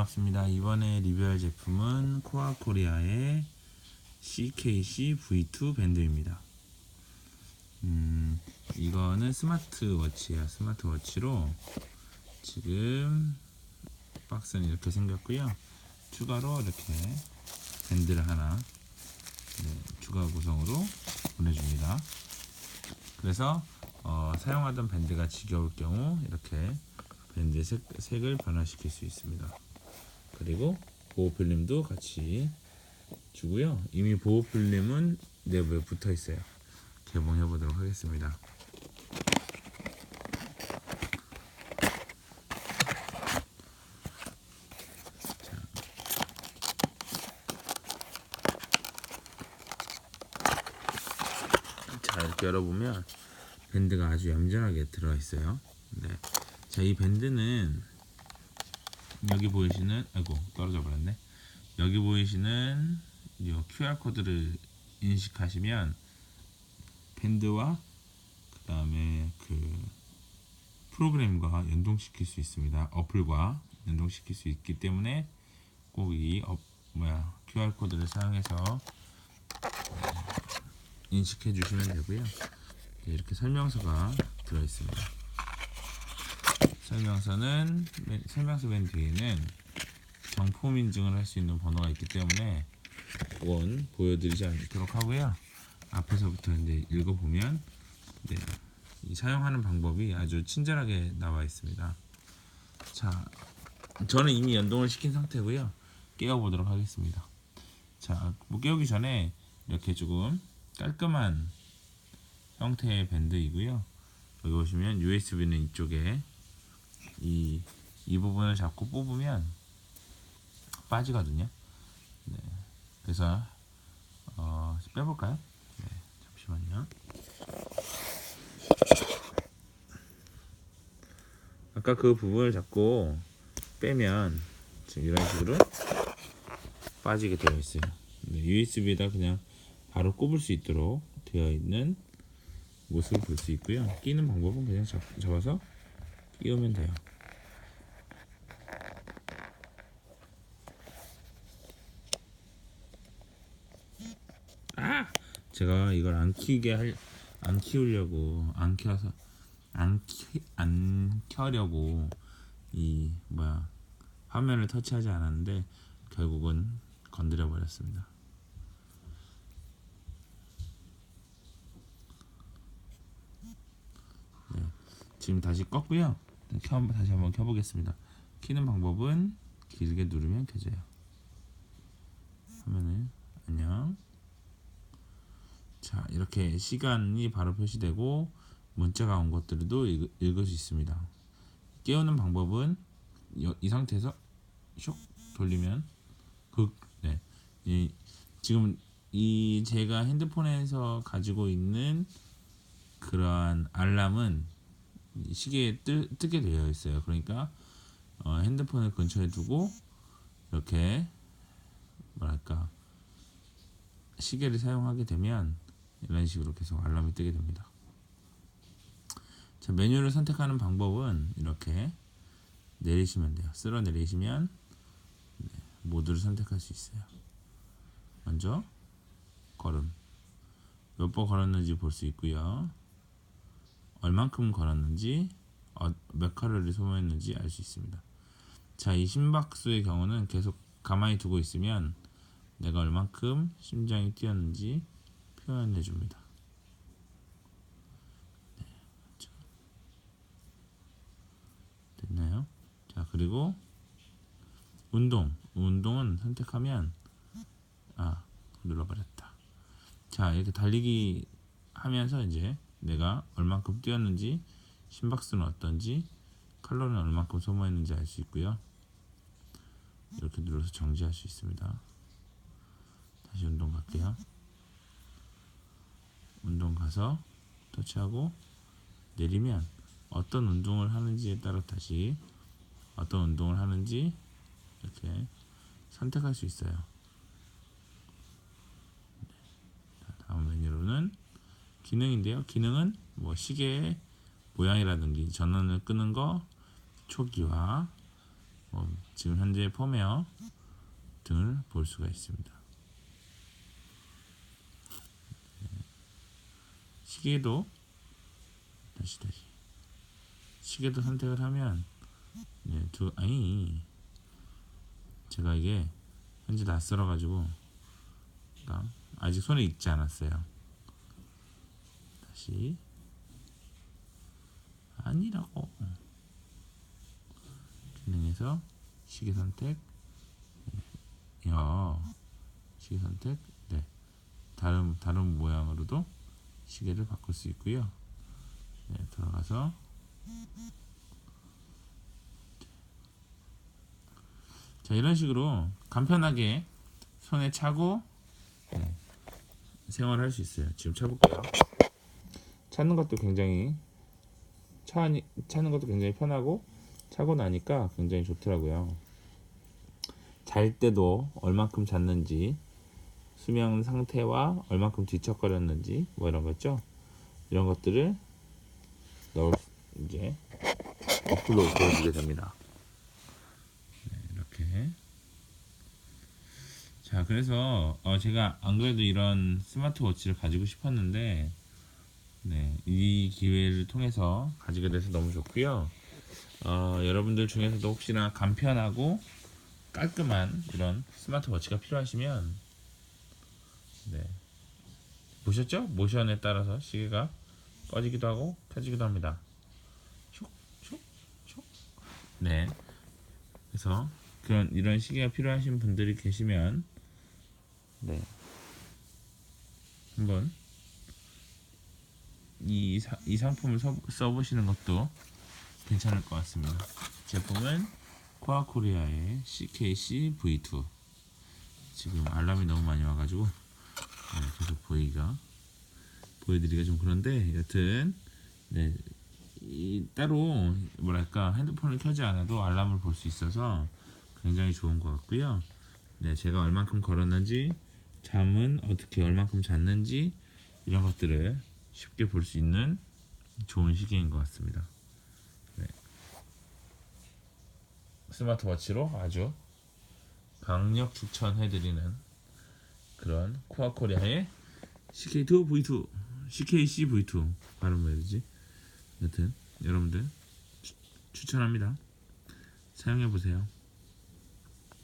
반갑습니다. 이번에 리뷰할 제품은 코아 코리아의 CKC V2 밴드입니다. 음, 이거는 스마트워치야. 스마트워치로 지금 박스는 이렇게 생겼고요. 추가로 이렇게 밴드를 하나 네, 추가 구성으로 보내줍니다. 그래서 어, 사용하던 밴드가 지겨울 경우 이렇게 밴드 색, 색을 변화시킬 수 있습니다. 그리고 보호 필름도 같이 주고요. 이미 보호 필름은 내부에 붙어 있어요. 개봉해 보도록 하겠습니다. 자 이렇게 열어보면 밴드가 아주 얌전하게 들어 있어요. 네. 자, 이 밴드는 여기 보이시는 아이고 떨어져 버렸네. 여기 보이시는 이 QR 코드를 인식하시면 밴드와 그다음에 그 프로그램과 연동시킬 수 있습니다. 어플과 연동시킬 수 있기 때문에 꼭 이 어, 뭐야 QR 코드를 사용해서 인식해 주시면 되고요. 네, 이렇게 설명서가 들어 있습니다. 설명서는 맨- 설명서 맨 뒤에는 정품 인증을 할 수 있는 번호가 있기 때문에 그건 보여드리지 않도록 하고요. 앞에서부터 이제 읽어보면 네, 이 사용하는 방법이 아주 친절하게 나와 있습니다. 자, 저는 이미 연동을 시킨 상태고요. 깨워보도록 하겠습니다. 자, 뭐 깨우기 전에 이렇게 조금 깔끔한 형태의 밴드이고요. 여기 보시면 USB는 이쪽에 이, 이 부분을 잡고 뽑으면 빠지거든요. 네. 그래서 어, 빼볼까요? 네, 잠시만요. 아까 그 부분을 잡고 빼면 지금 이런 식으로 빠지게 되어 있어요. 네, USB에다 그냥 바로 꼽을 수 있도록 되어 있는 모습을 볼 수 있고요. 끼는 방법은 그냥 잡, 잡아서 끼우면 돼요. 아! 제가 이걸 안 키우게 할, 안 키우려고, 안 켜서, 안 키, 안 켜려고, 이, 뭐야, 화면을 터치하지 않았는데, 결국은 건드려 버렸습니다. 지금 다시 껐고요. 켜 다시 한번 켜보겠습니다. 키는 방법은 길게 누르면 켜져요. 화면을 안녕. 자 이렇게 시간이 바로 표시되고 문자가 온 것들도 읽, 읽을 수 있습니다. 깨우는 방법은 이, 이 상태에서 슉 돌리면 극 네. 이, 지금 이 제가 핸드폰에서 가지고 있는 그러한 알람은 이 시계에 뜨, 뜨게 되어 있어요. 그러니까 어, 핸드폰을 근처에 두고 이렇게 뭐랄까 시계를 사용하게 되면 이런 식으로 계속 알람이 뜨게 됩니다. 자 메뉴를 선택하는 방법은 이렇게 내리시면 돼요. 쓸어 내리시면 네, 모드를 선택할 수 있어요. 먼저 걸음 몇 번 걸었는지 볼 수 있고요. 얼만큼 걸었는지 어, 몇 칼로리 소모했는지 알 수 있습니다. 자, 이 심박수의 경우는 계속 가만히 두고 있으면 내가 얼만큼 심장이 뛰었는지 표현해 줍니다. 네, 자, 됐나요? 자, 그리고 운동. 운동은 선택하면 아, 눌러버렸다. 자, 이렇게 달리기 하면서 이제 내가 얼만큼 뛰었는지 심박수는 어떤지 칼로리는 얼만큼 소모했는지 알 수 있고요. 이렇게 눌러서 정지할 수 있습니다. 다시 운동 갈게요. 운동 가서 터치하고 내리면 어떤 운동을 하는지에 따라 다시 어떤 운동을 하는지 이렇게 선택할 수 있어요. 네. 자, 다음 메뉴로는 기능인데요. 기능은 뭐 시계의 모양이라든지 전원을 끄는 거, 초기화, 어, 지금 현재 펌웨어 등을 볼 수가 있습니다. 네. 시계도 다시 다시 시계도 선택을 하면 네, 두 아니 제가 이게 현재 낯설어 가지고 아직 손에 익지 않았어요. 다시 아니라고. 기능에서 시계 선택 야 시계 선택 네. 다른 다른 모양으로도 시계를 바꿀 수 있고요. 네 들어가서. 자 이런 식으로 간편하게 손에 차고 네, 생활할 수 있어요. 지금 차볼게요 찾는 것도 굉장히 차, 차는 것도 굉장히 편하고 차고 나니까 굉장히 좋더라고요. 잘 때도 얼만큼 잤는지 수면 상태와 얼만큼 뒤척거렸는지 뭐 이런 거 있죠. 이런 것들을 넣을 수- 이제 어플로 보여주게 됩니다. 네, 이렇게 자 그래서 어, 제가 안 그래도 이런 스마트워치를 가지고 싶었는데 네, 이 기회를 통해서 가지게 돼서 너무 좋고요. 어, 여러분들 중에서도 혹시나 간편하고 깔끔한 이런 스마트워치가 필요하시면 네. 보셨죠? 모션에 따라서 시계가 꺼지기도 하고 켜지기도 합니다. 슉, 슉, 슉. 네. 그래서 그런 이런 시계가 필요하신 분들이 계시면 네. 한번 이, 사- 이 상품을 써, 써보시는 것도 괜찮을 것 같습니다. 제품은 코아코리아의 CKC V2 지금 알람이 너무 많이 와가지고 네, 계속 보이기가 보여드리기가 좀 그런데 여튼 네, 이, 따로 뭐랄까 핸드폰을 켜지 않아도 알람을 볼 수 있어서 굉장히 좋은 것 같고요. 네, 제가 얼만큼 걸었는지 잠은 어떻게 얼만큼 잤는지 이런 것들을 쉽게 볼 수 있는 좋은 시계인 것 같습니다. 네. 스마트워치로 아주 강력 추천해드리는 그런 코아코리아의 CK2 V2, CKC V2 발음 해야 되지? 여튼 여러분들 추, 추천합니다. 사용해 보세요.